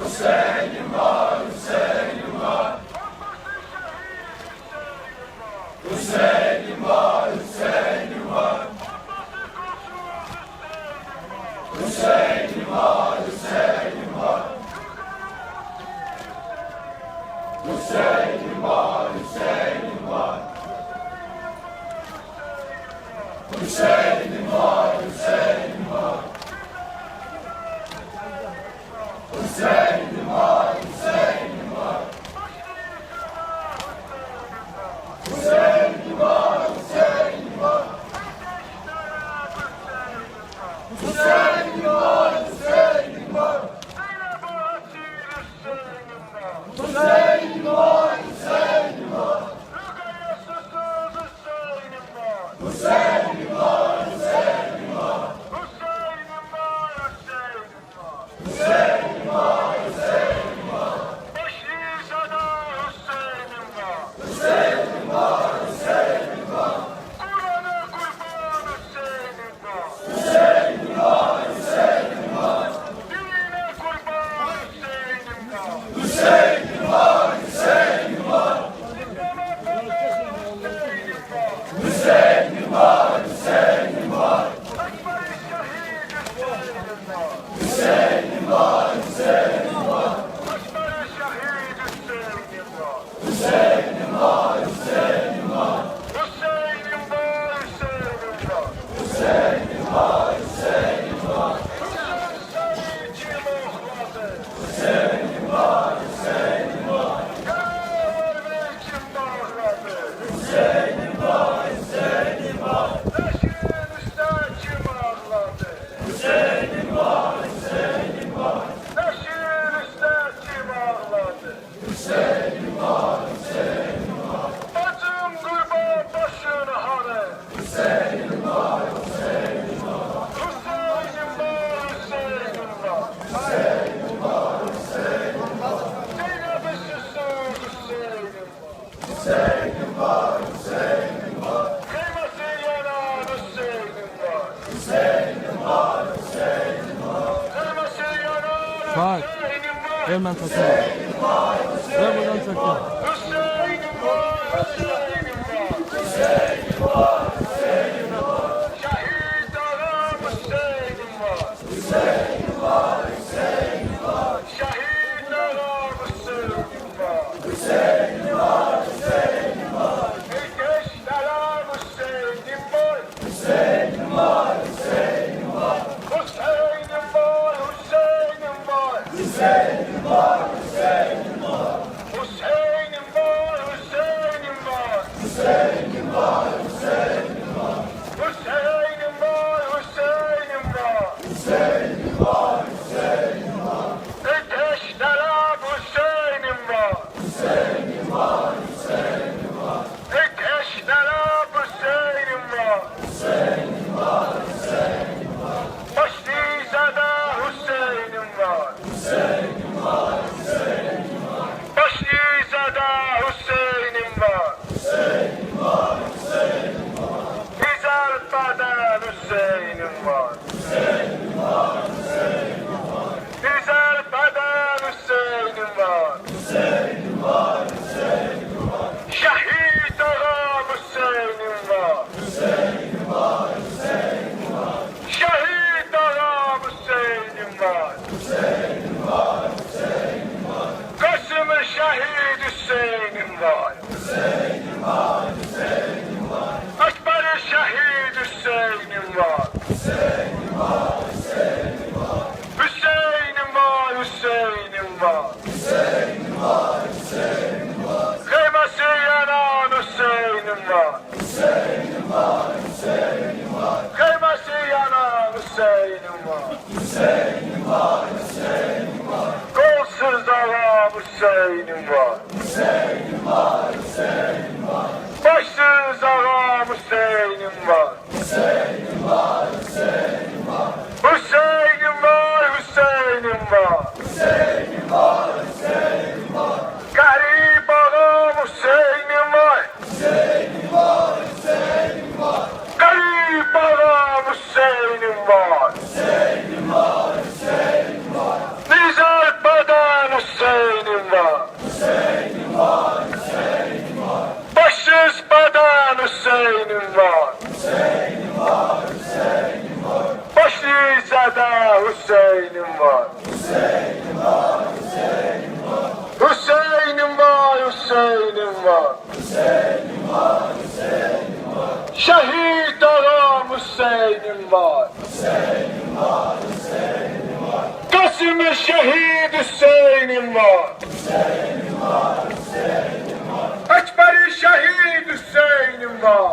Hüseyin var, Hüseyin var. Hüseyin var, Hüseyin var. Hüseyin var, Hüseyin var. Hüseyin var, Hüseyin var. Hüseyin 그렇습니다. Var. Hüseyin'im var. Hüseyin'im var. Ver ben takayım. Ver buradan takayım. Hüseyin'im var, Hüseyin'im var. Şehit ağam Hüseyin'im var. Şehit ağam var. Hüseyin'im var, Hüseyin'im var. Hüseyin'im var, Hüseyin'im var. Hüseyin'im var, Hüseyin'im var. Ateş selam Hüseyin'im var. Hüseyin'im var, Hüseyin'im var. Ateş selam Hüseyin'im var. Hüseyin'im var, Hüseyin'im var. Başlıysa Hüseyin'im var. Hüseyin'im var, Hüseyin'im var. Başlıysa Hüseyin'im var. Hüseyin'im var, Hüseyin'im var. Güzel beden Hüseyin'im var. Hüseyin'im var, Hüseyin'im var. Güzel beden Hüseyin'im var. Hüseyin'im var, Hüseyin'im var. Şehit ağam Hüseyin'im var. Hüseyin'im var, Hüseyin'im var. Şehit ağam Hüseyin'im var. Hüseyin'im var, Hüseyin'im var. Kasım-ı şehit Hüseyin'im var. Hüseyin'im var, Hüseyin'im var. Ekber-i şehit Hüseyin'im var. Hüseyin'im var, Hüseyin'im var. Hüseyin'im var, Hüseyin'im var. Hüseyin'im var, Hüseyin'im var. Kıyması yanan Hüseyin'im var. Hüseyin'im var, Hüseyin'im var. Kıyması yanan Hüseyin'im var. Hüseyin'im var, Hüseyin'im var. Kolsuz ağam Hüseyin'im var. Hüseyin'im var, Hüseyin'im var. Başsız ağam Hüseyin'im var. Hüseyin'im var, Hüseyin'im var. Hüseyin'im var, Hüseyin'im var. Hüseyin'im var, Hüseyin'im var. Garip ağam Hüseyin'im var. Hüseyin'im var, Hüseyin'im var. Garip ağam Hüseyin'im var. Hüseyin'im var, Hüseyin'im var. Nizar beden Hüseyin'im var. Hüseyin'im var, Hüseyin'im var. Başsız beden Hüseyin'im var. Hüseyin'im var, Hüseyin'im var. Başlıysa da Hüseyin'im var. Hüseyin'im var, Hüseyin'im var. Hüseyin'im var, Hüseyin'im var. Şehit ağam Hüseyin'im var. Kasım şehit Hüseyin'im var. Ekber şehit Hüseyin'im var.